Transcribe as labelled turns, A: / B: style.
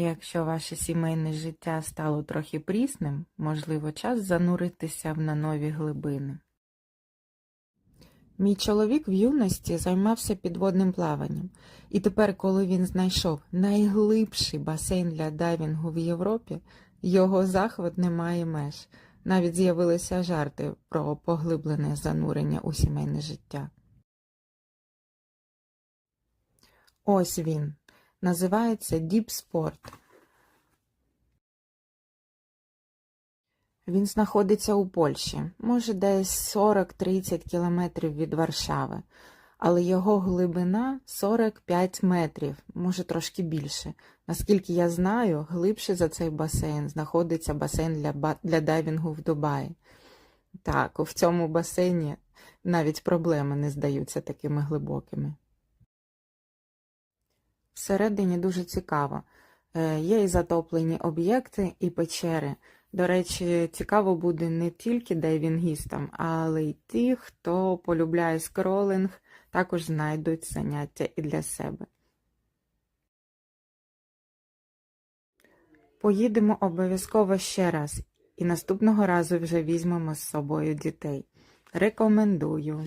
A: Якщо ваше сімейне життя стало трохи прісним, можливо, час зануритися в на нові глибини. Мій чоловік в юності займався підводним плаванням, і тепер, коли він знайшов найглибший басейн для дайвінгу в Європі, його захват не має меж. Навіть з'явилися жарти про поглиблене занурення у сімейне життя. Ось він. Називається Sport. Він знаходиться у Польщі, може десь 40-30 кілометрів від Варшави, але його глибина 45 метрів, може трошки більше. Наскільки я знаю, глибше за цей басейн знаходиться басейн для, для дайвінгу в Дубаї. Так, в цьому басейні навіть проблеми не здаються такими глибокими. Всередині дуже цікаво. Е, Є і затоплені об'єкти, і печери. До речі, цікаво буде не тільки дайвінгістам, але й ті, хто полюбляє скролинг, також знайдуть заняття і для себе. Поїдемо обов'язково ще раз, і наступного разу вже візьмемо з собою дітей. Рекомендую.